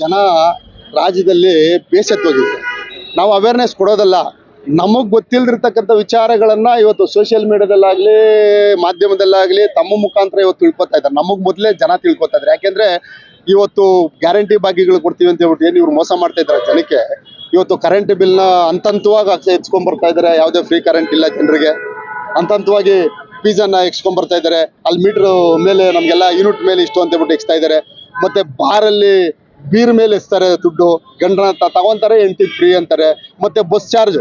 ಜನ ರಾಜ್ಯದಲ್ಲಿ ಬೇಸತ್ತೋಗಿದ್ದಾರೆ ನಾವು ಅವೇರ್ನೆಸ್ ಕೊಡೋದಲ್ಲ. ನಮಗೆ ಗೊತ್ತಿಲ್ದಿರ್ತಕ್ಕಂಥ ವಿಚಾರಗಳನ್ನ ಇವತ್ತು ಸೋಷಿಯಲ್ ಮೀಡಿಯಾದಲ್ಲಾಗ್ಲಿ ಮಾಧ್ಯಮದಲ್ಲಾಗ್ಲಿ ತಮ್ಮ ಮುಖಾಂತರ ಇವತ್ತು ತಿಳ್ಕೊತಾ ಇದ್ದಾರೆ. ನಮಗೆ ಮೊದಲೇ ಜನ ತಿಳ್ಕೊತಾ ಇದ್ದಾರೆ. ಯಾಕೆಂದ್ರೆ ಇವತ್ತು ಗ್ಯಾರಂಟಿ ಭಾಗ್ಯಗಳು ಕೊಡ್ತೀವಿ ಅಂತ ಹೇಳ್ಬಿಟ್ಟು ಏನು ಇವ್ರು ಮೋಸ ಮಾಡ್ತಾ ಇದ್ದಾರೆ ಜನಕ್ಕೆ? ಇವತ್ತು ಕರೆಂಟ್ ಬಿಲ್ನ ಹಂತವಾಗಿ ಎತ್ಕೊಂಡ್ಬರ್ತಾ ಇದ್ದಾರೆ. ಯಾವುದೇ ಫ್ರೀ ಕರೆಂಟ್ ಇಲ್ಲ ಜನರಿಗೆ. ಹಂತವಾಗಿ ಫೀಸನ್ನ ಎಕ್ಸ್ಕೊಂಡ್ಬರ್ತಾ ಇದ್ದಾರೆ. ಅಲ್ಲಿ ಮೀಟರ್ ಮೇಲೆ ನಮಗೆಲ್ಲ ಯೂನಿಟ್ ಮೇಲೆ ಇಷ್ಟು ಅಂತ ಹೇಳ್ಬಿಟ್ಟು ಎಕ್ಸ್ತಾ ಇದ್ದಾರೆ. ಮತ್ತೆ ಬಾರಲ್ಲಿ ಬೀರ್ ಮೇಲೆ ಎಸ್ತಾರೆ ದುಡ್ಡು ಗಂಡನ ಹತ್ರ ತಗೊಂತಾರೆ, ಹೆಂಡತಿ ಫ್ರೀ ಅಂತಾರೆ. ಮತ್ತೆ ಬಸ್ ಚಾರ್ಜ್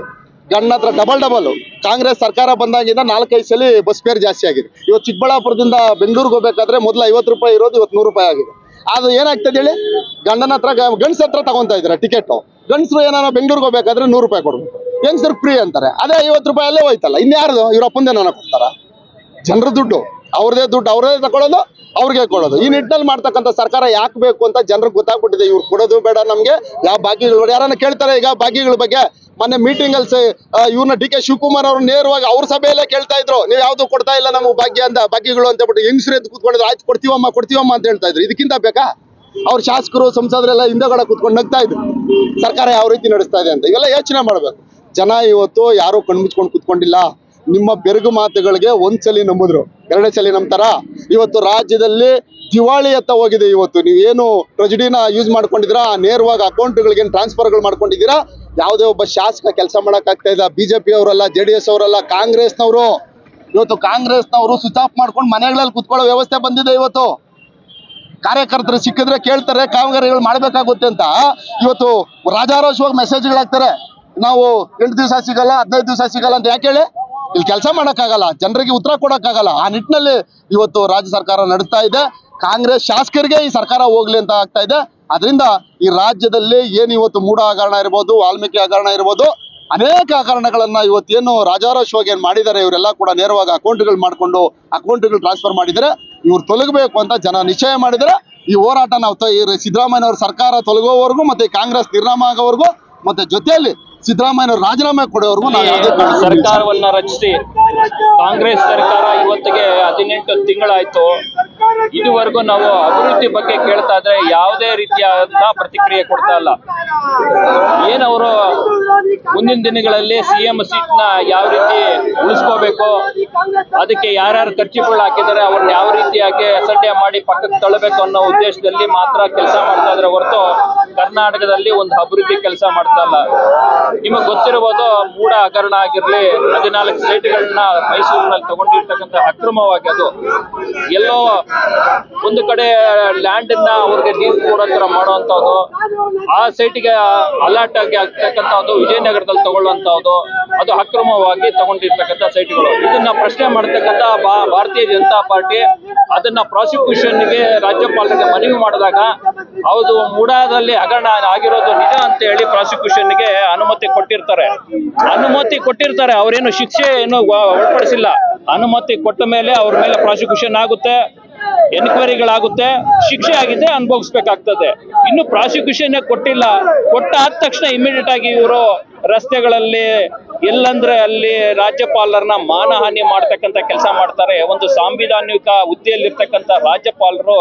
ಗಂಡನ ಹತ್ರ ಡಬಲ್ ಡಬಲ್ ಕಾಂಗ್ರೆಸ್ ಸರ್ಕಾರ ಬಂದಾಗಿಂದ ನಾಲ್ಕೈದು ಸಲ ಬಸ್ ಫೇರ್ ಜಾಸ್ತಿ ಆಗಿದೆ. ಇವತ್ತು ಚಿಕ್ಕಬಳ್ಳಾಪುರದಿಂದ ಬೆಂಗಳೂರಿಗೆ ಹೋಗ್ಬೇಕಾದ್ರೆ ಮೊದಲು ಐವತ್ತು ರೂಪಾಯಿ ಇರೋದು, ಇವತ್ತು ನೂರು ರೂಪಾಯಿ ಆಗಿದೆ. ಅದು ಏನಾಗ್ತದೆ ಹೇಳಿ? ಗಂಡನ ಹತ್ರ ಗಂಡ್ಸ ಹತ್ರ ತಗೊಂತಾ ಇದ್ದಾರೆ ಟಿಕೆಟ್ ಗಂಡಸರು ಏನಾರ ಬೆಂಗಳೂರಿಗೆ ಹೋಗ್ಬೇಕಾದ್ರೆ ನೂರು ರೂಪಾಯಿ ಕೊಡ್ಬೇಕು. ಸರ್ ಫ್ರೀ ಅಂತಾರೆ. ಅದೇ ಐವತ್ತು ರೂಪಾಯಿ ಅಲ್ಲೇ ಹೋಯ್ತಲ್ಲ. ಇನ್ಯಾರ್ದು? ಇವ್ರ ಅಪ್ಪಂದೇನ ಕೊಡ್ತಾರ? ಜನರ ದುಡ್ಡು. ಅವ್ರದೇ ದುಡ್ಡು ಅವ್ರದೇ ತಗೊಳ್ಳೋದು ಅವ್ರಿಗೆ ಕೊಡೋದು. ಈ ನಿಟ್ಟಿನಲ್ಲಿ ಮಾಡ್ತಕ್ಕಂಥ ಸರ್ಕಾರ ಯಾಕೆ ಬೇಕು ಅಂತ ಜನರಿಗೆ ಗೊತ್ತಾಗ್ಬಿಟ್ಟಿದೆ. ಇವ್ರು ಕೊಡೋದು ಬೇಡ ನಮಗೆ. ಯಾವ ಬೇಡ. ಯಾರನ್ನ ಕೇಳ್ತಾರೆ ಈಗ ಭಾಗ್ಯಗಳ ಬಗ್ಗೆ. ಮೊನ್ನೆ ಮೀಟಿಂಗ್ ಅಲ್ಲಿ ಇವ್ರನ್ನ ಡಿ ಕೆ ಶಿವಕುಮಾರ್ ಅವರು ನೇರವಾಗಿ ಅವ್ರ ಸಭೆಯಲ್ಲೇ ಕೇಳ್ತಾ ಇದ್ರು. ನೀವು ಯಾವ್ದು ಕೊಡ್ತಾ ಇಲ್ಲ ನಮಗೆ ಭಾಗ್ಯ ಅಂತ ಭಾಗ್ಯಗಳು ಅಂತ ಹೇಳ್ಬಿಟ್ಟು ಹೆಂಗಸ್ರು ಅಂತ ಕೂತ್ಕೊಂಡಿದ್ರು. ಆಯ್ತು, ಕೊಡ್ತೀವಮ್ಮ ಕೊಡ್ತೀವಮ್ಮ ಅಂತ ಹೇಳ್ತಾ ಇದ್ರು. ಇದಕ್ಕಿಂತ ಬೇಕಾ? ಅವ್ರ ಶಾಸಕರು ಸಂಸದರೆಲ್ಲ ಹಿಂದೆಗಡೆ ಕೂತ್ಕೊಂಡು ನಗ್ತಾ ಇದ್ರು. ಸರ್ಕಾರ ಯಾವ ರೀತಿ ನಡೆಸ್ತಾ ಇದೆ ಅಂತ. ಇವೆಲ್ಲ ಯೋಚನೆ ಮಾಡ್ಬೇಕು. ಜನ ಇವತ್ತು ಯಾರು ಕಣ್ಮುಚ್ಕೊಂಡು ಕೂತ್ಕೊಂಡಿಲ್ಲ. ನಿಮ್ಮ ಬೆರಗು ಮಾತುಗಳಿಗೆ ಒಂದ್ಸಲಿ ನಂಬಿದ್ರು. ಎರಡೇ ಸಲ ನಂಬ್ತಾರ? ಇವತ್ತು ರಾಜ್ಯದಲ್ಲಿ ದಿವಾಳಿ ಎತ್ತ ಹೋಗಿದೆ ಇವತ್ತು. ನೀವೇನು ಟ್ರೆಜಿಡಿನ ಯೂಸ್ ಮಾಡ್ಕೊಂಡಿದ್ದೀರಾ? ನೇರವಾಗಿ ಅಕೌಂಟ್ಗಳಿಗೆ ಟ್ರಾನ್ಸ್ಫರ್ಗಳು ಮಾಡ್ಕೊಂಡಿದ್ದೀರಾ? ಯಾವುದೇ ಒಬ್ಬ ಶಾಸಕ ಕೆಲಸ ಮಾಡೋಕ್ಕಾಗ್ತಾ ಇಲ್ಲ. ಬಿಜೆಪಿ ಅವರಲ್ಲ ಜೆ ಡಿ ಎಸ್ ಅವರಲ್ಲ, ಕಾಂಗ್ರೆಸ್ನವರು. ಇವತ್ತು ಕಾಂಗ್ರೆಸ್ನವರು ಸ್ವಿಚ್ ಆಫ್ ಮಾಡ್ಕೊಂಡು ಮನೆಗಳಲ್ಲಿ ಕುತ್ಕೊಳ್ಳೋ ವ್ಯವಸ್ಥೆ ಬಂದಿದೆ ಇವತ್ತು. ಕಾರ್ಯಕರ್ತರು ಸಿಕ್ಕಿದ್ರೆ ಕೇಳ್ತಾರೆ, ಕಾಮಗಾರಿಗಳು ಮಾಡ್ಬೇಕಾಗುತ್ತೆ ಅಂತ. ಇವತ್ತು ರಾಜಾರೋಷವಾಗಿ ಮೆಸೇಜ್ಗಳಾಗ್ತಾರೆ ನಾವು ಎಂಟು ದಿವಸ ಸಿಗಲ್ಲ, ಹದಿನೈದು ದಿವಸ ಸಿಗಲ್ಲ ಅಂತ ಯಾಕೆ ಹೇಳಿ? ಇಲ್ಲಿ ಕೆಲಸ ಮಾಡೋಕ್ಕಾಗಲ್ಲ, ಜನರಿಗೆ ಉತ್ತರ ಕೊಡೋಕ್ಕಾಗಲ್ಲ. ಆ ನಿಟ್ಟಿನಲ್ಲಿ ಇವತ್ತು ರಾಜ್ಯ ಸರ್ಕಾರ ನಡೆಸ್ತಾ ಇದೆ. ಕಾಂಗ್ರೆಸ್ ಶಾಸಕರಿಗೆ ಈ ಸರ್ಕಾರ ಹೋಗ್ಲಿ ಅಂತ ಆಗ್ತಾ ಇದೆ. ಅದರಿಂದ ಈ ರಾಜ್ಯದಲ್ಲಿ ಏನು ಇವತ್ತು ಮೂಢ ಹಗರಣ ಇರ್ಬೋದು, ವಾಲ್ಮೀಕಿ ಹಗರಣ ಇರ್ಬೋದು, ಅನೇಕ ಹಗರಣಗಳನ್ನ ಇವತ್ತೇನು ರಾಜಾರೋಷವಾಗಿ ಏನು ಮಾಡಿದ್ದಾರೆ, ಇವರೆಲ್ಲ ಕೂಡ ನೇರವಾಗಿ ಅಕೌಂಟ್ಗಳು ಮಾಡಿಕೊಂಡು ಅಕೌಂಟ್ಗಳು ಟ್ರಾನ್ಸ್ಫರ್ ಮಾಡಿದರೆ ಇವ್ರು ತೊಲಗಬೇಕು ಅಂತ ಜನ ನಿಶ್ಚಯ ಮಾಡಿದರೆ ಈ ಹೋರಾಟ ನಾವು ಸಿದ್ದರಾಮಯ್ಯ ಅವ್ರ ಸರ್ಕಾರ ತೊಲಗೋವರೆಗೂ ಮತ್ತೆ ಕಾಂಗ್ರೆಸ್ ನಿರ್ನಾಮ ಆಗೋವರೆಗೂ ಮತ್ತೆ ಜೊತೆಯಲ್ಲಿ ಸಿದ್ದರಾಮಯ್ಯನವ್ರ ರಾಜೀನಾಮೆ ಕೊಡೋವರೆಗೂ ನಾವು. ಸರ್ಕಾರವನ್ನ ರಚಿಸಿ ಕಾಂಗ್ರೆಸ್ ಸರ್ಕಾರ ಇವತ್ತಿಗೆ ಹದಿನೆಂಟು ತಿಂಗಳಾಯ್ತು ಇದುವರೆಗೂ ನಾವು ಅಭಿವೃದ್ಧಿ ಬಗ್ಗೆ ಕೇಳ್ತಾ ಇದ್ರೆ ಯಾವುದೇ ರೀತಿಯಾದಂತಹ ಪ್ರತಿಕ್ರಿಯೆ ಕೊಡ್ತಾ ಇಲ್ಲ ಏನವರು ಮುಂದಿನ ದಿನಗಳಲ್ಲಿ ಸಿಎಂ ಸೀಟ್ ಸೀಟ್ನ ಯಾವ ರೀತಿ ಉಳಿಸ್ಕೋಬೇಕು, ಅದಕ್ಕೆ ಯಾರ್ಯಾರು ಖರ್ಚುಗಳು ಹಾಕಿದ್ದಾರೆ, ಅವ್ರನ್ನ ಯಾವ ರೀತಿಯಾಗಿ ಅಸಡ್ಡೆ ಮಾಡಿ ಪಕ್ಕಕ್ಕೆ ತಳ್ಳಬೇಕು ಅನ್ನೋ ಉದ್ದೇಶದಲ್ಲಿ ಮಾತ್ರ ಕೆಲಸ ಮಾಡ್ತಾ ಇದ್ರೆ ಹೊರತು ಕರ್ನಾಟಕದಲ್ಲಿ ಒಂದು ಅಭಿವೃದ್ಧಿ ಕೆಲಸ ಮಾಡ್ತಾ ನಿಮಗೆ ಗೊತ್ತಿರಬಹುದು ಮೂಡ ಹಗರಣ ಆಗಿರ್ಲಿ, ಹದಿನಾಲ್ಕು ಸೀಟ್ಗಳನ್ನ ಮೈಸೂರಿನಲ್ಲಿ ತಗೊಂಡಿರ್ತಕ್ಕಂಥ ಅಕ್ರಮವಾಗಿ ಅದು. ಎಲ್ಲೋ ಒಂದು ಕಡೆ ಲ್ಯಾಂಡ್ ಇಂದ ಅವ್ರಿಗೆ ನೀರು ಕೊಡೋ ತರ ಮಾಡುವಂತದ್ದು ಆ ಸೈಟ್ಗೆ ಅಲರ್ಟ್ ಆಗಿ ಆಗ್ತಕ್ಕಂಥದ್ದು ವಿಜಯನಗರದಲ್ಲಿ ತಗೊಳ್ಳುವಂತದ್ದು ಅದು ಅಕ್ರಮವಾಗಿ ತಗೊಂಡಿರ್ತಕ್ಕಂಥ ಸೈಟ್ಗಳು. ಇದನ್ನ ಪ್ರಶ್ನೆ ಮಾಡ್ತಕ್ಕಂತ ಬಾ- ಭಾರತೀಯ ಜನತಾ ಪಾರ್ಟಿ ಅದನ್ನ ಪ್ರಾಸಿಕ್ಯೂಷನ್ಗೆ ರಾಜ್ಯಪಾಲರಿಗೆ ಮನವಿ ಮಾಡಿದಾಗ ಹೌದು, ಮೂಡಾದಲ್ಲಿ ಹಗರಣ ಆಗಿರೋದು ನಿಜ ಅಂತ ಹೇಳಿ ಪ್ರಾಸಿಕ್ಯೂಷನ್ಗೆ ಅನುಮತಿ ಕೊಟ್ಟಿರ್ತಾರೆ. ಅನುಮತಿ ಕೊಟ್ಟಿರ್ತಾರೆ, ಅವರೇನು ಶಿಕ್ಷೆ ಏನು ಒಳಪಡಿಸಿಲ್ಲ. ಅನುಮತಿ ಕೊಟ್ಟ ಮೇಲೆ ಅವ್ರ ಮೇಲೆ ಪ್ರಾಸಿಕ್ಯೂಷನ್ ಆಗುತ್ತೆ. ಎನ್ಕ್ವೈರಿಗಳಾಗುತ್ತೆ, ಶಿಕ್ಷೆ ಆಗಿದೆ, ಅನುಭವಿಸ್ಬೇಕಾಗ್ತದೆ. ಇನ್ನು ಪ್ರಾಸಿಕ್ಯೂಷನ್ ಕೊಟ್ಟಿಲ್ಲ. ಕೊಟ್ಟ ಆದ ತಕ್ಷಣ ಇಮಿಡಿಯೇಟ್ ಆಗಿ ಇವರು ರಸ್ತೆಗಳಲ್ಲಿ, ಎಲ್ಲಂದ್ರೆ ಅಲ್ಲಿ ರಾಜ್ಯಪಾಲರನ್ನ ಮಾನಹಾನಿ ಮಾಡ್ತಕ್ಕಂಥ ಕೆಲಸ ಮಾಡ್ತಾರೆ. ಒಂದು ಸಾಂವಿಧಾನಿಕ ಹುದ್ದೆಯಲ್ಲಿರ್ತಕ್ಕಂಥ ರಾಜ್ಯಪಾಲರು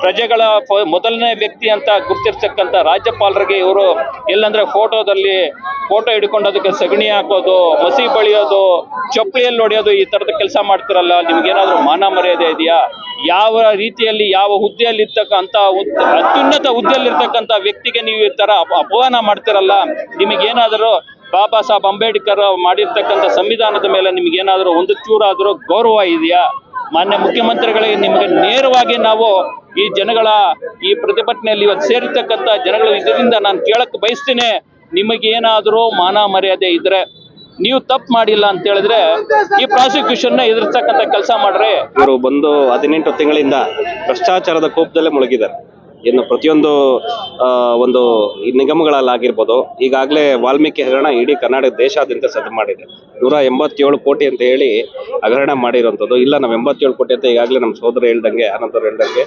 ಪ್ರಜೆಗಳ ಮೊದಲನೇ ವ್ಯಕ್ತಿ ಅಂತ ಗುರ್ತಿರ್ತಕ್ಕಂಥ ರಾಜ್ಯಪಾಲರಿಗೆ ಇವರು ಎಲ್ಲಂದ್ರೆ ಫೋಟೋದಲ್ಲಿ ಫೋಟೋ ಹಿಡ್ಕೊಂಡು ಅದಕ್ಕೆ ಸಗಣಿ ಹಾಕೋದು, ಮಸಿ ಬಳಿಯೋದು, ಚಪ್ಪಲಿಯಲ್ಲಿ ಹೊಡೆಯೋದು ಈ ತರದ ಕೆಲಸ ಮಾಡ್ತಿರಲ್ಲ, ನಿಮ್ಗೇನಾದ್ರೂ ಮಾನ ಮರ್ಯಾದೆ ಇದೆಯಾ? ಯಾವ ರೀತಿಯಲ್ಲಿ, ಯಾವ ಹುದ್ದೆಯಲ್ಲಿ ಇರ್ತಕ್ಕಂಥ ಅತ್ಯುನ್ನತ ಹುದ್ದೆಯಲ್ಲಿ ಹುದ್ದೆಯಲ್ಲಿರ್ತಕ್ಕಂಥ ವ್ಯಕ್ತಿಗೆ ನೀವು ಈ ಅಪ- ಅಪಮಾನ ಮಾಡ್ತಿರಲ್ಲ? ನಿಮಗೇನಾದರೂ ಬಾಬಾ ಸಾಹೇಬ್ ಅಂಬೇಡ್ಕರ್ ಮಾಡಿರ್ತಕ್ಕಂಥ ಸಂವಿಧಾನದ ಮೇಲೆ ನಿಮಗೇನಾದರೂ ಒಂದು ಚೂರಾದರೂ ಗೌರವ ಇದೆಯಾ? ಮಾನ್ಯ ಮುಖ್ಯಮಂತ್ರಿಗಳಿಗೆ ನಿಮಗೆ ನೇರವಾಗಿ ನಾವು ಈ ಜನಗಳ ಈ ಪ್ರತಿಭಟನೆಯಲ್ಲಿ ಇವತ್ತು ಸೇರಿರ್ತಕ್ಕಂಥ ಜನಗಳು ಇದರಿಂದ ನಾನು ಕೇಳಕ್ ಬಯಸ್ತೀನಿ. ನಿಮಗೇನಾದರೂ ಮಾನ ಮರ್ಯಾದೆ ಇದ್ರೆ, ನೀವು ತಪ್ಪು ಮಾಡಿಲ್ಲ ಅಂತ ಹೇಳಿದ್ರೆ ಈ ಪ್ರಾಸಿಕ್ಯೂಷನ್ ಎದುರಿಸ್ತಕ್ಕಂಥ ಕೆಲಸ ಮಾಡ್ರಿ. ಇವರು ಬಂದು ಹದಿನೆಂಟು ತಿಂಗಳಿಂದ ಭ್ರಷ್ಟಾಚಾರದ ಕೋಪದಲ್ಲೇ ಮುಳುಗಿದ್ದಾರೆ. ಇನ್ನು ಪ್ರತಿಯೊಂದು ಒಂದು ಈ ನಿಗಮಗಳಲ್ಲಾಗಿರ್ಬೋದು. ಈಗಾಗಲೇ ವಾಲ್ಮೀಕಿ ಹಗರಣ ಇಡೀ ಕರ್ನಾಟಕ ದೇಶಾದ್ಯಂತ ಸದ್ದು ಮಾಡಿದೆ. ನೂರ ಎಂಬತ್ತೇಳು ಕೋಟಿ ಅಂತ ಹೇಳಿ ಹಗರಣ ಮಾಡಿರೋಂಥದ್ದು. ಇಲ್ಲ, ನಾವು ಎಂಬತ್ತೇಳು ಕೋಟಿ ಅಂತ ಈಗಾಗಲೇ ನಮ್ಮ ಸೋದರ ಹೇಳ್ದಂಗೆ ಅನಂತರು ಹೇಳ್ದಂಗೆ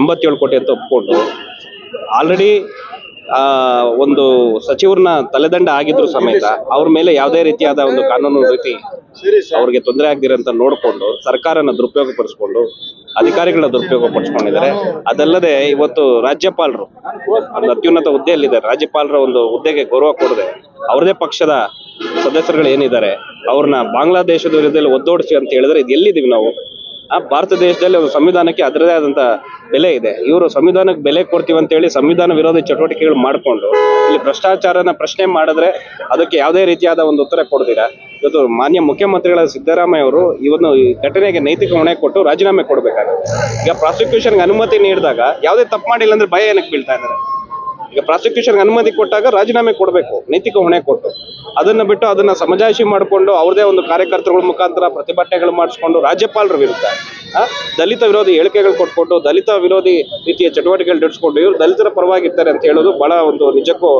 ಎಂಬತ್ತೇಳು ಕೋಟಿ ಅಂತ ಒಪ್ಕೊಂಡು ಆಲ್ರೆಡಿ ಒಂದು ಸಚಿವರನ್ನ ತಲೆದಂಡ ಆಗಿದ್ರು ಸಮೇತ ಅವ್ರ ಮೇಲೆ ಯಾವುದೇ ರೀತಿಯಾದ ಒಂದು ಕಾನೂನು ರೀತಿ ಅವ್ರಿಗೆ ತೊಂದರೆ ಆಗದಿರಂತ ನೋಡಿಕೊಂಡು ಸರ್ಕಾರನ ದುರುಪಯೋಗ ಪಡಿಸ್ಕೊಂಡು ಅಧಿಕಾರಿಗಳ ದುರುಪಯೋಗ ಅದಲ್ಲದೆ ಇವತ್ತು ರಾಜ್ಯಪಾಲರು, ಒಂದು ಅತ್ಯುನ್ನತ ಹುದ್ದೆಯಲ್ಲಿದ್ದಾರೆ. ರಾಜ್ಯಪಾಲರ ಒಂದು ಹುದ್ದೆಗೆ ಗೌರವ ಕೊಡದೆ ಅವ್ರದೇ ಪಕ್ಷದ ಸದಸ್ಯರುಗಳು ಏನಿದ್ದಾರೆ, ಅವ್ರನ್ನ ಬಾಂಗ್ಲಾದೇಶದ ವಿರುದ್ಧದಲ್ಲಿ ಒದ್ದೋಡಿಸಿ ಅಂತ ಹೇಳಿದ್ರೆ ಇದು ಎಲ್ಲಿದ್ದೀವಿ ನಾವು? ಆ, ಭಾರತ ದೇಶದಲ್ಲಿ ಒಂದು ಸಂವಿಧಾನಕ್ಕೆ ಅದರದೇ ಆದಂತ ಬೆಲೆ ಇದೆ. ಇವರು ಸಂವಿಧಾನಕ್ಕೆ ಬೆಲೆ ಕೊಡ್ತೀವಿ ಅಂತ ಹೇಳಿ ಸಂವಿಧಾನ ವಿರೋಧಿ ಚಟುವಟಿಕೆಗಳು ಮಾಡಿಕೊಂಡು ಇಲ್ಲಿ ಭ್ರಷ್ಟಾಚಾರನ ಪ್ರಶ್ನೆ ಮಾಡಿದ್ರೆ ಅದಕ್ಕೆ ಯಾವುದೇ ರೀತಿಯಾದ ಒಂದು ಉತ್ತರ ಕೊಡ್ತೀರಾ ಇವತ್ತು ಮಾನ್ಯ ಮುಖ್ಯಮಂತ್ರಿಗಳ ಸಿದ್ದರಾಮಯ್ಯ ಅವರು ಈ ಘಟನೆಗೆ ನೈತಿಕ ಹೊಣೆ ಕೊಟ್ಟು ರಾಜೀನಾಮೆ ಕೊಡಬೇಕಾಗುತ್ತೆ. ಈಗ ಪ್ರಾಸಿಕ್ಯೂಷನ್ಗೆ ಅನುಮತಿ ನೀಡಿದಾಗ ಯಾವುದೇ ತಪ್ಪು ಮಾಡಿಲ್ಲ ಅಂದ್ರೆ ಭಯ ಏನಕ್ಕೆ ಬೀಳ್ತಾ ಇದ್ದಾರೆ? ಈಗ ಪ್ರಾಸಿಕ್ಯೂಷನ್ಗೆ ಅನುಮತಿ ಕೊಟ್ಟಾಗ ರಾಜೀನಾಮೆ ಕೊಡಬೇಕು, ನೈತಿಕ ಹೊಣೆ ಕೊಟ್ಟು. ಅದನ್ನ ಬಿಟ್ಟು ಅದನ್ನ ಸಮಜಾಯಿಷಿ ಮಾಡಿಕೊಂಡು ಅವ್ರದೇ ಒಂದು ಕಾರ್ಯಕರ್ತರುಗಳ ಮುಖಾಂತರ ಪ್ರತಿಭಟನೆಗಳು ಮಾಡಿಸ್ಕೊಂಡು ರಾಜ್ಯಪಾಲರ ವಿರುದ್ಧ ದಲಿತ ವಿರೋಧಿ ಹೇಳಿಕೆಗಳು ಕೊಟ್ಕೊಂಡು ದಲಿತ ವಿರೋಧಿ ರೀತಿಯ ಚಟುವಟಿಕೆಗಳು ನಡೆಸ್ಕೊಂಡು ಇವರು ದಲಿತರ ಪರವಾಗಿರ್ತಾರೆ ಅಂತ ಹೇಳೋದು ಬಹಳ ಒಂದು ನಿಜಕ್ಕೂ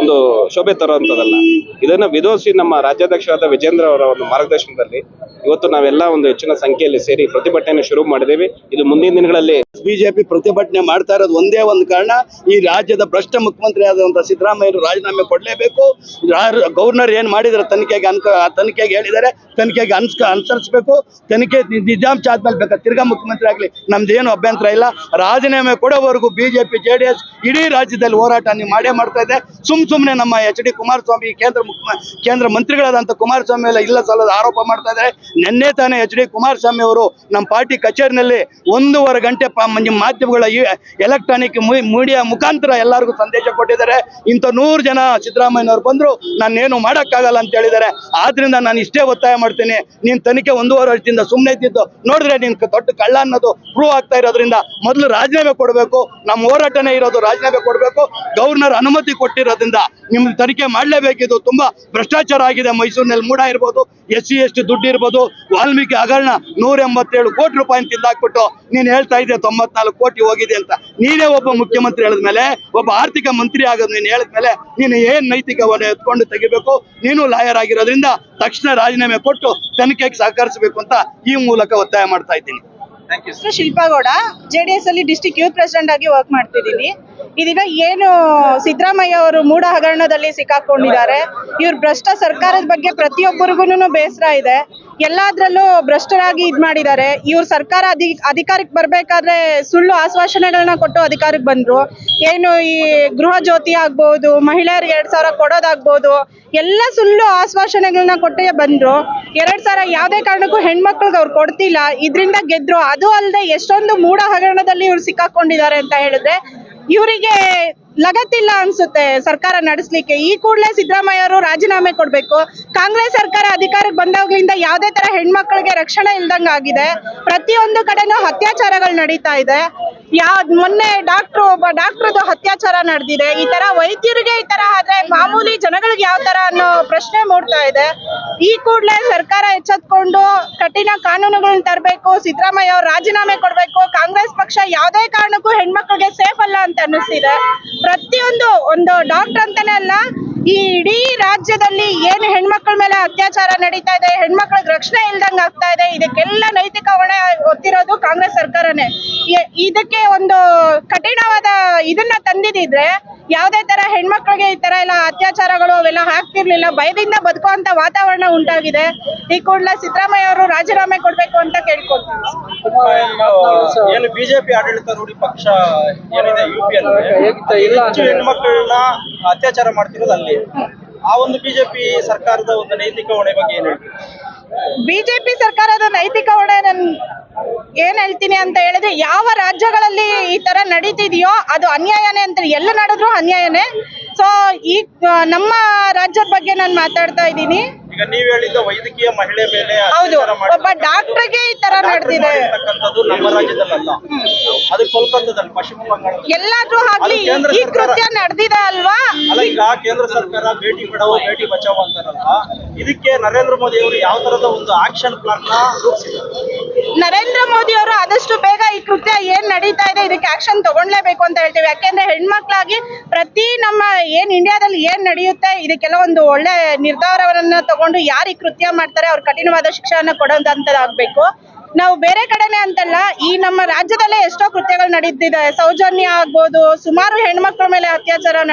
ಒಂದು ಶೋಭೆ ತರುವಂಥದ್ದಲ್ಲ. ಇದನ್ನ ವಿರೋಧಿಸಿ ನಮ್ಮ ರಾಜ್ಯಾಧ್ಯಕ್ಷರಾದ ವಿಜೇಂದ್ರ ಅವರ ಒಂದು ಮಾರ್ಗದರ್ಶನದಲ್ಲಿ ಇವತ್ತು ನಾವೆಲ್ಲ ಒಂದು ಹೆಚ್ಚಿನ ಸಂಖ್ಯೆಯಲ್ಲಿ ಸೇರಿ ಪ್ರತಿಭಟನೆ ಶುರು ಮಾಡಿದ್ದೇವೆ. ಇದು ಮುಂದಿನ ದಿನಗಳಲ್ಲಿ ಬಿಜೆಪಿ ಪ್ರತಿಭಟನೆ ಮಾಡ್ತಾ ಇರೋದು ಒಂದೇ ಒಂದು ಕಾರಣ, ಈ ರಾಜ್ಯದ ಭ್ರಷ್ಟ ಮುಖ್ಯಮಂತ್ರಿ ಆದಂತ ಸಿದ್ದರಾಮಯ್ಯರು ರಾಜೀನಾಮೆ ಕೊಡಲೇಬೇಕು. ಗವರ್ನರ್ ಏನ್ ಮಾಡಿದ್ರೆ ತನಿಖೆಗೆ ಅನ್ಕ, ತನಿಖೆಗೆ ಹೇಳಿದ್ದಾರೆ, ತನಿಖೆಗೆ ಅನ್ಸ್ಕ, ಅನುಸರಿಸಬೇಕು. ತನಿಖೆ ನಿಜಾಂಶ ಆದ್ಮೇಲೆ ಬೇಕಾ ತಿರ್ಗಾ ಮುಖ್ಯಮಂತ್ರಿ ಆಗ್ಲಿ. ನಮ್ದೇನು ಅಭ್ಯಂತರ ಇಲ್ಲ. ರಾಜೀನಾಮೆ ಕೊಡೋವರೆಗೂ ಬಿಜೆಪಿ ಜೆಡಿಎಸ್ ಇಡೀ ರಾಜ್ಯದಲ್ಲಿ ಹೋರಾಟ ನೀವು ಮಾಡೇ ಮಾಡ್ತಾ ಇದೆ. ಸುಮ್ ಸುಮ್ನೆ ನಮ್ಮ ಎಚ್ ಡಿ ಕುಮಾರಸ್ವಾಮಿ ಕೇಂದ್ರ ಮುಖ್ಯ ಕೇಂದ್ರ ಮಂತ್ರಿಗಳಾದಂತ ಕುಮಾರಸ್ವಾಮಿ ಎಲ್ಲ ಇಲ್ಲ ಸಲ್ಲದ ಆರೋಪ ಮಾಡ್ತಾ ಇದ್ದಾರೆ. ನಿನ್ನೆ ತಾನೇ ಎಚ್ ಡಿ ಕುಮಾರಸ್ವಾಮಿ ಅವರು ನಮ್ಮ ಪಾರ್ಟಿ ಕಚೇರಿನಲ್ಲಿ ಒಂದೂವರೆ ಗಂಟೆ ಮಾಧ್ಯಮಗಳ ಎಲೆಕ್ಟ್ರಾನಿಕ್ ಮೀಡಿಯಾ ಮುಖಾಂತರ ಎಲ್ಲರಿಗೂ ಸಂದೇಶ ಕೊಟ್ಟಿದ್ದಾರೆ. ಇಂಥ ನೂರು ಜನ ಸಿದ್ದರಾಮಯ್ಯನವ್ರು ಬಂದ್ರು, ನಾನೇನು ಮಾಡೋಕ್ಕಾಗಲ್ಲ ಅಂತ ಹೇಳಿದ್ದಾರೆ. ಆದ್ರಿಂದ ನಾನು ಇಷ್ಟೇ ಒತ್ತಾಯ ಮಾಡ್ತೀನಿ. ನೀನ್ ತನಿಖೆ ಒಂದೂವರೆ ವರ್ಷದಿಂದ ಸುಮ್ಮನೆ ಇದ್ದಿದ್ದು ನೋಡಿದ್ರೆ ನಿನ್ ದೊಡ್ಡ ಕಳ್ಳ ಅನ್ನೋದು ಪ್ರೂವ್ ಆಗ್ತಾ ಇರೋದ್ರಿಂದ ಮೊದಲು ರಾಜೀನಾಮೆ ಕೊಡಬೇಕು. ನಮ್ಮ ಹೋರಾಟನೇ ಇರೋದು ರಾಜೀನಾಮೆ ಕೊಡಬೇಕು. ಗವರ್ನರ್ ಅನುಮತಿ ಕೊಟ್ಟಿರೋದ್ರಿಂದ ನಿಮ್ದು ತನಿಖೆ ಮಾಡಲೇಬೇಕಿದು. ತುಂಬಾ ಭ್ರಷ್ಟಾಚಾರ ಆಗಿದೆ ಮೈಸೂರಿನಲ್ಲಿ. ಮೂಡ ಇರ್ಬೋದು ಎಸ್ ಸಿ ಎಸ್ ಟಿ ದುಡ್ಡು ಇರ್ಬೋದು. ವಾಲ್ಮೀಕಿ ಹಗರಣ ನೂರ ಎಂಬತ್ತೇಳು ಕೋಟಿ ರೂಪಾಯಿ ತಿಂದಾಕ್ಬಿಟ್ಟು ನೀನ್ ಹೇಳ್ತಾ ಇದ್ದೆ, ತೊಂಬತ್ನಾಲ್ಕು ಕೋಟಿ ಹೋಗಿದೆ ಅಂತ. ನೀನೇ ಒಬ್ಬ ಮುಖ್ಯಮಂತ್ರಿ ಹೇಳಿದ್ಮೇಲೆ ಒಬ್ಬ ಆರ್ಥಿಕ ಮಂತ್ರಿ ಆಗೋದು ನೀನು ಹೇಳಿದ್ಮೇಲೆ ನೀನು ಏನ್ ನೈತಿಕ ಹೊಣೆ ಎತ್ಕೊಂಡು ತೆಗಿಬೇಕು? ನೀನು ಲಾಯರ್ ಆಗಿರೋದ್ರಿಂದ ತಕ್ಷಣ ರಾಜೀನಾಮೆ ಕೊಟ್ಟು ತನಿಖೆಗೆ ಸಹಕರಿಸಬೇಕು ಅಂತ ಈ ಮೂಲಕ ಒತ್ತಾಯ ಮಾಡ್ತಾ ಇದ್ದೀನಿ. ಹೆಸರು ಶಿಲ್ಪಾಗೌಡ ಜೆ ಡಿ ಎಸ್ ಅಲ್ಲಿ ಡಿಸ್ಟಿಕ್ ಯೂತ್ ಪ್ರೆಸಿಡೆಂಟ್ ಆಗಿ ವರ್ಕ್ ಮಾಡ್ತಿದ್ದೀನಿ. ಇದೀಗ ಏನು ಸಿದ್ದರಾಮಯ್ಯ ಅವರು ಮೂಡ ಹಗರಣದಲ್ಲಿ ಸಿಕ್ಕಾಕೊಂಡಿದ್ದಾರೆ. ಇವ್ರ ಭ್ರಷ್ಟ ಸರ್ಕಾರದ ಬಗ್ಗೆ ಪ್ರತಿಯೊಬ್ಬರಿಗೂ ಬೇಸರ ಇದೆ. ಎಲ್ಲಾದ್ರಲ್ಲೂ ಭ್ರಷ್ಟರಾಗಿ ಇದ್ ಮಾಡಿದ್ದಾರೆ. ಇವ್ರ ಸರ್ಕಾರ ಅಧಿ ಅಧಿಕಾರಕ್ಕೆ ಬರ್ಬೇಕಾದ್ರೆ ಸುಳ್ಳು ಆಶ್ವಾಸನೆಗಳನ್ನ ಕೊಟ್ಟು ಅಧಿಕಾರಕ್ಕೆ ಬಂದ್ರು. ಏನು ಈ ಗೃಹ ಜ್ಯೋತಿ ಆಗ್ಬೋದು, ಮಹಿಳೆಯರಿಗೆ ಎರಡ್ ಸಾವಿರ ಕೊಡೋದಾಗ್ಬೋದು, ಎಲ್ಲ ಸುಳ್ಳು ಆಶ್ವಾಸನೆಗಳನ್ನ ಕೊಟ್ಟೇ ಬಂದ್ರು. ಎರಡ್ ಸಾವಿರ ಯಾವುದೇ ಕಾರಣಕ್ಕೂ ಹೆಣ್ಮಕ್ಳಿಗೆ ಅವ್ರು ಕೊಡ್ತಿಲ್ಲ. ಇದರಿಂದ ಗೆದ್ರು. ಅದು ಅಲ್ಲದೆ ಎಷ್ಟೊಂದು ಮೂಢ ಹಗರಣದಲ್ಲಿ ಇವ್ರು ಸಿಕ್ಕಾಕೊಂಡಿದ್ದಾರೆ ಅಂತ ಹೇಳಿದ್ರೆ, ಇವರಿಗೆ ಲಗತ್ತಿಲ್ಲ ಅನ್ಸುತ್ತೆ ಸರ್ಕಾರ ನಡೆಸಲಿಕ್ಕೆ. ಈ ಕೂಡಲೇ ಸಿದ್ದರಾಮಯ್ಯ ಅವರು ರಾಜೀನಾಮೆ ಕೊಡ್ಬೇಕು. ಕಾಂಗ್ರೆಸ್ ಸರ್ಕಾರ ಅಧಿಕಾರಕ್ಕೆ ಬಂದಾಗ್ಲಿಂದ ಯಾವುದೇ ತರ ಹೆಣ್ಮಕ್ಳಿಗೆ ರಕ್ಷಣೆ ಇಲ್ದಂಗಾಗಿದೆ. ಪ್ರತಿಯೊಂದು ಕಡೆನೂ ಅತ್ಯಾಚಾರಗಳು ನಡೀತಾ ಇದೆ. ಯಾವ ಮೊನ್ನೆ ಡಾಕ್ಟ್ರು ಒಬ್ಬ ಡಾಕ್ಟ್ರದ್ದು ಅತ್ಯಾಚಾರ ನಡೆದಿದೆ. ಈ ತರ ವೈದ್ಯರಿಗೆ ಈ ತರ ಆದ್ರೆ ಮಾಮೂಲಿ ಜನಗಳಿಗೆ ಯಾವ ತರ ಅನ್ನೋ ಪ್ರಶ್ನೆ ಮೂಡ್ತಾ ಇದೆ. ಈ ಕೂಡಲೇ ಸರ್ಕಾರ ಎಚ್ಚೆತ್ಕೊಂಡು ಕಠಿಣ ಕಾನೂನುಗಳನ್ನ ತರಬೇಕು, ಸಿದ್ದರಾಮಯ್ಯ ಅವರು ರಾಜೀನಾಮೆ ಕೊಡ್ಬೇಕು, ಕಾಂಗ್ರೆಸ್ ಪಕ್ಷ ಯಾವುದೇ ಕಾರಣಕ್ಕೂ ಹೆಣ್ಮಕ್ಳಿಗೆ ಸೇಫ್ ಅಲ್ಲ ಅಂತ ಅನ್ನಿಸ್ತಿದೆ. ಪ್ರತಿಯೊಂದು ಒಂದು ಡಾಕ್ಟರ್ ಅಂತಾನೆ ಅಲ್ಲ ಈ ಇಡೀ ರಾಜ್ಯದಲ್ಲಿ ಏನು ಹೆಣ್ಮಕ್ಳ ಮೇಲೆ ಅತ್ಯಾಚಾರ ನಡೀತಾ ಇದೆ, ಹೆಣ್ಮಕ್ಳಿಗೆ ರಕ್ಷಣೆ ಇಲ್ದಂಗ್ ಆಗ್ತಾ ಇದೆ, ಇದಕ್ಕೆಲ್ಲ ನೈತಿಕ ಹೊಣೆ ಹೊತ್ತಿರೋದು ಕಾಂಗ್ರೆಸ್ ಸರ್ಕಾರನೇ. ಇದಕ್ಕೆ ಒಂದು ಕಠಿಣವಾದ ಇದನ್ನ ತಂದಿದ್ರೆ ಯಾವುದೇ ತರ ಹೆಣ್ಮಕ್ಳಿಗೆ ಈ ತರ ಎಲ್ಲ ಅತ್ಯಾಚಾರಗಳು ಅವೆಲ್ಲ ಆಗ್ತಿರ್ಲಿಲ್ಲ ಭಯದಿಂದ ಬದುಕುವಂತ ವಾತಾವರಣ ಉಂಟಾಗಿದೆ. ಈ ಕೂಡಲೇ ಸಿದ್ದರಾಮಯ್ಯ ಅವರು ರಾಜೀನಾಮೆ ಕೊಡ್ಬೇಕು ಅಂತ ಕೇಳ್ಕೊಳ್ತೀನಿ ಏನು ಬಿಜೆಪಿ ಆಡಳಿತಾರೂಢಿ ಪಕ್ಷ ಏನಿದೆ ಯು ಪಿ ಅಲ್ಲಿ ಹೆಚ್ಚು ಹೆಣ್ಮಕ್ಳನ್ನ ಅತ್ಯಾಚಾರ ಮಾಡ್ತಿರೋದು ಅಲ್ಲಿ. ಆ ಒಂದು ಬಿಜೆಪಿ ಸರ್ಕಾರದ ಒಂದು ನೈತಿಕ ಹೊಣೆ ಬಗ್ಗೆ ಏನ್ ಹೇಳ್ತೀವಿ ಬಿಜೆಪಿ ಸರ್ಕಾರದ ನೈತಿಕ ಹೊಣೆ ನನ್ ಏನ್ ಹೇಳ್ತೀನಿ ಅಂತ ಹೇಳಿದ್ರೆ ಯಾವ ರಾಜ್ಯಗಳಲ್ಲಿ ಈ ತರ ನಡೀತಿದೆಯೋ ಅದು ಅನ್ಯಾಯನೇ ಅಂತ. ಎಲ್ಲ ನಡೆದ್ರು ಅನ್ಯಾಯನೇ. ಸೊ ಈ ನಮ್ಮ ರಾಜ್ಯದ ಬಗ್ಗೆ ನಾನು ಮಾತಾಡ್ತಾ ಇದ್ದೀನಿ. ಈಗ ನೀವ್ ಹೇಳಿದ ವೈದ್ಯಕೀಯ ಮಹಿಳೆ ಮೇಲೆ ಹೌದು. ಒಬ್ಬ ಡಾಕ್ಟರ್ಗೆ ಈ ತರ ನಡೆದಿದೆ. ನಮ್ಮ ರಾಜ್ಯದಲ್ಲಲ್ಲ. ಅದು ಕೋಲ್ಕತ್ತಾದಲ್ಲಿ ಪಶ್ಚಿಮ ಬಂಗಾಳ ಎಲ್ಲಾದ್ರೂ ಆಗ್ಲಿ ಈ ಕೃತ್ಯ ನಡೆದಿದೆ ಅಲ್ವಾ? ಅಲ್ಲ ಈಗ ಕೇಂದ್ರ ಸರ್ಕಾರ ಭೇಟಿ ಬಿಡವೋ ಭೇಟಿ ಬಚಾವ್ ಅಂತಾರಲ್ಲ ಇದಕ್ಕೆ ನರೇಂದ್ರ ಮೋದಿ ಅವರು ಯಾವ ತರದ ಒಂದು ಆಕ್ಷನ್ ಪ್ಲಾನ್ನ ನರೇಂದ್ರ ಮೋದಿ ಅವರು ಆದಷ್ಟು ಬೇಗ ಈ ಕೃತ್ಯ ಏನ್ ನಡೀತಾ ಇದೆ ಇದಕ್ಕೆ ಆಕ್ಷನ್ ತಗೊಳ್ಲೇಬೇಕು ಅಂತ ಹೇಳ್ತೀವಿ. ಯಾಕೆಂದ್ರೆ ಹೆಣ್ಮಕ್ಳಾಗಿ ಪ್ರತಿ ನಮ್ಮ ಏನ್ ಇಂಡಿಯಾದಲ್ಲಿ ಏನ್ ನಡೆಯುತ್ತೆ ಇದಕ್ಕೆಲ್ಲ ಒಂದು ಒಳ್ಳೆ ನಿರ್ಧಾರವನ್ನ ತಗೊಂಡು ಯಾರು ಈ ಕೃತ್ಯ ಮಾಡ್ತಾರೆ, ಅವ್ರ ಕಠಿಣವಾದ ಶಿಕ್ಷೆಯನ್ನ ಕೊಡೋದಂತದಾಗಬೇಕು. ನಾವು ಬೇರೆ ಕಡೆನೆ ಅಂತಲ್ಲ, ಈ ನಮ್ಮ ರಾಜ್ಯದಲ್ಲೇ ಎಷ್ಟೋ ಕೃತ್ಯಗಳು ನಡೀತಿದೆ. ಸೌಜನ್ಯ ಆಗ್ಬೋದು, ಸುಮಾರು ಹೆಣ್ಮಕ್ಳ ಮೇಲೆ ಅತ್ಯಾಚಾರ ನಡ್